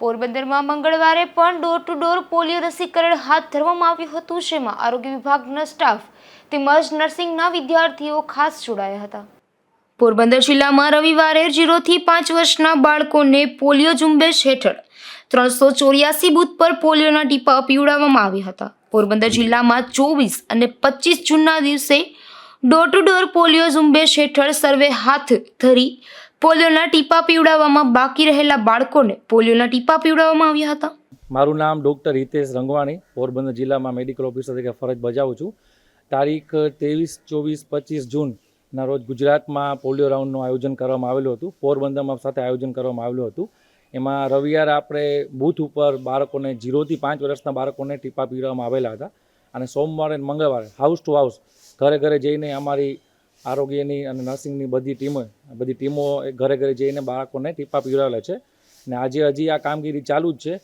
પોરબંદરમાં મંગળવારે પણ ડોર ટુ ડોર પોલિયો રસીકરણ હાથ ધરવામાં આવ્યું હતું, જેમાં આરોગ્ય વિભાગના સ્ટાફ તેમજ નર્સિંગના વિદ્યાર્થીઓ ખાસ જોડાયા હતા. પોરબંદર જિલ્લામાં રવિવારે જીરોથી પાંચ વર્ષના બાળકોને પોલિયો ઝુંબેશ હેઠળ ત્રણસો ચોર્યાસી બૂથ પર પોલિયોના ટીપા પીવડાવવામાં આવ્યા હતા. પોરબંદર જિલ્લામાં ચોવીસ અને પચીસ જૂનના દિવસે ડોર ટુ ડોર પોલિયો ઝુંબેશ હેઠળ સર્વે હાથ ધરી પોલિયોના ટીપા પીવડાવવામાં બાકી રહેલા બાળકોને પોલિયોના ટીપા પીવડાવવામાં આવ્યા હતા. મારું નામ ડૉક્ટર હિતેશ રંગવાણી, પોરબંદર જિલ્લામાં મેડિકલ ઓફિસર તરીકે ફરજ બજાવું છું. તારીખ ત્રેવીસ, ચોવીસ, પચીસ જૂનના રોજ ગુજરાતમાં પોલિયો રાઉન્ડનું આયોજન કરવામાં આવેલું હતું. પોરબંદરમાં સાથે આયોજન કરવામાં આવેલું હતું. એમાં રવિવારે આપણે બૂથ ઉપર બાળકોને જીરોથી પાંચ વર્ષના બાળકોને ટીપા પીવડાવવામાં આવેલા હતા. અને સોમવારે અને મંગળવારે હાઉસ ટુ હાઉસ ઘરે ઘરે જઈને અમારી આરોગ્યની અને નર્સિંગની બધી ટીમો બધી ટીમો ઘરે ઘરે જઈને બાળકોને ટીપા પીવડાવેલા છે. અને આજે હજી આ કામગીરી ચાલુ જ છે.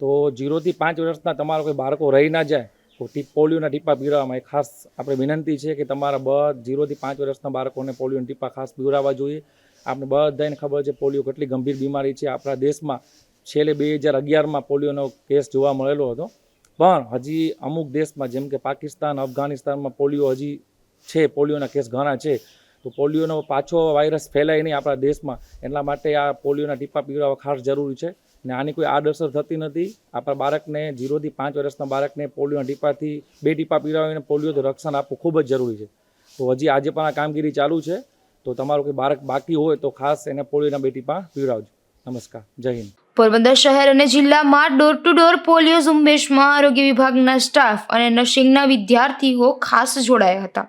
તો જીરોથી પાંચ વર્ષના તમારા કોઈ બાળકો રહી ના જાય, તો ટીપ પોલિયોના ટીપા પીવડાવવામાં એ ખાસ આપણે વિનંતી છે કે તમારા બધ જીરોથી પાંચ વર્ષના બાળકોને પોલિયોના ટીપા ખાસ પીવડાવવા જોઈએ. આપણે બધાને ખબર છે પોલિયો કેટલી ગંભીર બીમારી છે. આપણા દેશમાં છેલ્લે બે હજાર અગિયારમાં પોલિયોનો કેસ જોવા મળેલો હતો. પણ હજી અમુક દેશમાં જેમ કે પાકિસ્તાન, અફઘાનિસ્તાનમાં પોલિયો હજી છે, પોલિયોના કેસ ઘણા છે, તો પોલિયોનો પાછો વાયરસ ફેલાય નહીં આપણા દેશમાં. એટલા માટે આ પોલિયોના ટીપા પીવડાવવા ખાસ જરૂરી છે. ને આની કોઈ આડઅસર થતી નથી. આપણા બાળકને જીરોથી પાંચ વર્ષના બાળકને પોલિયોના ટીપાથી બે ટીપા પીવડાવીને પોલિયોથી રક્ષણ આપવું ખૂબ જ જરૂરી છે. તો હજી આજે પણ આ કામગીરી ચાલુ છે. તો તમારું કોઈ બાળક બાકી હોય તો ખાસ એને પોલિયોના બે ટીપા પીવડાવજો. નમસ્કાર. જય હિન્દ. પોરબંદર શહેર અને જિલ્લામાં ડોર ટુ ડોર પોલિયો ઝુંબેશમાં આરોગ્ય વિભાગના સ્ટાફ અને નર્સિંગના વિદ્યાર્થીઓ ખાસ જોડાયા હતા.